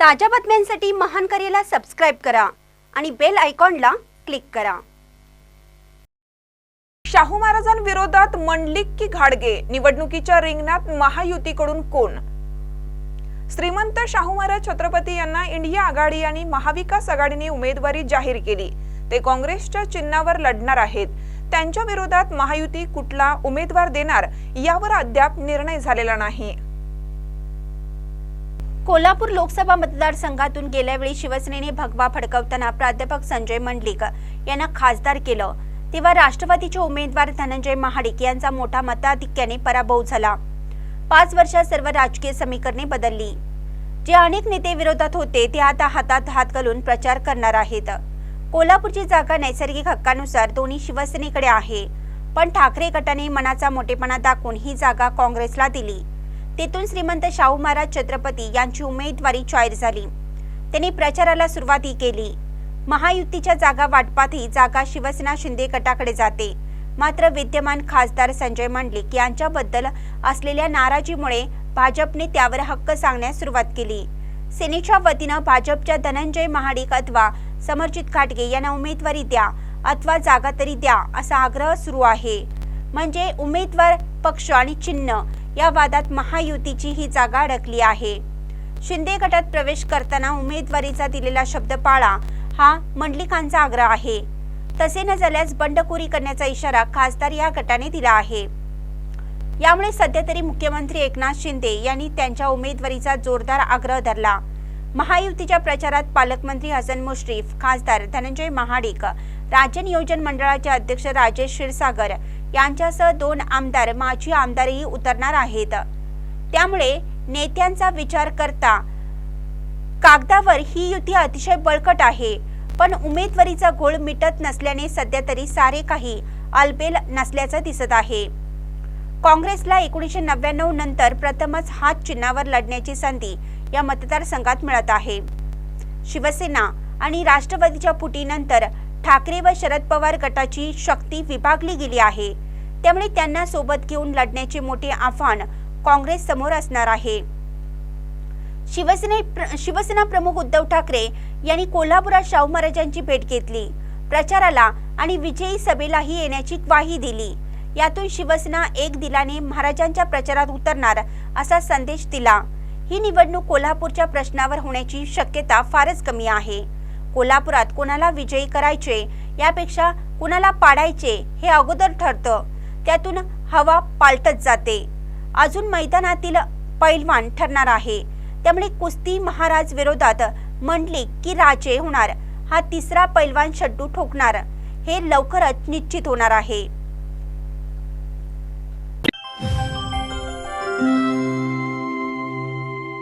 ताज्या बातम्यांसाठी महान करेला सबस्क्राईब करा आणि बेल आयकॉनला क्लिक करा. शाहू महाराजांविरोधात मंडलिक की घाडगे? निवडणुकीच्या रिंगणात महायुतीकडून कोण? श्रीमंत शाहू महाराज छत्रपती यांना इंडिया आघाडी आणि महाविकास आघाडीने उमेदवारी जाहीर केली. ते काँग्रेसच्या चिन्हावर लढणार आहेत. त्यांच्या विरोधात महायुती कुठला उमेदवार देणार यावर अद्याप निर्णय झालेला नाही. कोल्हापूर लोकसभा मतदारसंघातून गेल्या वेळी शिवसेनेने भगवा फडकवताना प्राध्यापक संजय मंडलिक यांना खासदार केलं. तेव्हा राष्ट्रवादीचे उमेदवार धनंजय महाडिक यांचा मोठा मताधिक्याने पराभव झाला. पाच वर्षात सर्व राजकीय समीकरणे बदलली. जे अनेक नेते विरोधात होते ते आता हातात हात घालून प्रचार करणार आहेत. कोल्हापूरची जागा नैसर्गिक हक्कानुसार दोन्ही शिवसेनेकडे आहे. पण ठाकरे गटाने मनाचा मोठेपणा दाखवून ही जागा काँग्रेसला दिली. तेथून श्रीमंत शाहू महाराज छत्रपती यांची उमेदवारी जाहीर झाली. त्यांनी प्रचाराला सुरुवातही केली. महायुतीच्या जागा वाटपातही जागा शिवसेना शिंदे गटाकडे जाते. मात्र विद्यमान खासदार संजय मंडलिक यांच्याबद्दल असलेल्या नाराजीमुळे भाजपने त्यावर हक्क सांगण्यास सुरुवात केली. सेनेच्या वतीनं भाजपच्या धनंजय महाडिक अथवा समरजित घाटगे यांना उमेदवारी द्या अथवा जागा तरी द्या असा आग्रह सुरू आहे. म्हणजे उमेदवार पक्ष आणि चिन्ह या वादात महायुतीची ही जागा अडकली आहे. शिंदे गटात प्रवेश करताना उमेदवारीचा दिलेला शब्द पाळा हा मंडलिकांचा आग्रह आहे. तसे न झाल्यास बंडखोरी करण्याचा इशारा खासदार या गटाने दिला आहे. यामुळे सध्या तरी मुख्यमंत्री एकनाथ शिंदे यांनी त्यांच्या उमेदवारीचा जोरदार आग्रह धरला. महायुतीच्या प्रचारात पालकमंत्री हसन मुश्रीफ खासदार धनंजय महाडिक राज्य नियोजन मंडळाचे अध्यक्ष राजेश क्षीरसागर यांच्यासह दोन आमदार माजी आमदारही उतरणार आहेत. त्यामुळे नेत्यांचा विचार करता कागदावर ही युती अतिशय बळकट आहे. पण उमेदवारीचा घोळ मिटत नसल्याने सध्या तरी सारे काही अलबेल नसल्याचं दिसत आहे. काँग्रेसला एकोणीसशे नव्याण्णव नंतर प्रथमच हात चिन्हावर लढण्याची संधी या मतदारसंघात मिळत आहे. शिवसेना आणि राष्ट्रवादीच्या फुटीनंतर ठाकरे व शरद पवार गटाची शक्ती विभागली गेली आहे. त्यामुळे त्यांना सोबत घेऊन लढण्याचे मोठे आव्हान काँग्रेस समोर असणार आहे. शिवसेने प्र- शिवसेना प्रमुख उद्धव ठाकरे यांनी कोल्हापुरात शाहू महाराजांची भेट घेतली. प्रचाराला आणि विजयी सभेलाही येण्याची ग्वाही दिली. यातून शिवसेना एक दिलाने महाराजांच्या प्रचारात उतरणार असा संदेश दिला. ही निवडणूक कोल्हापूरच्या प्रश्नावर होण्याची शक्यता फारच कमी आहे. कोल्हापुरात कोणाला विजयी करायचे यापेक्षा कुणाला पाडायचे हे अगोदर ठरतं. त्यातून हवा पालटत जाते. अजून मैदानातील पैलवान ठरणार आहे. त्यामुळे कुस्ती महाराज विरोधात मंडलिक की राजे होणार. हा तिसरा पैलवान शड्डू ठोकणार. हे लवकरच निश्चित होणार आहे.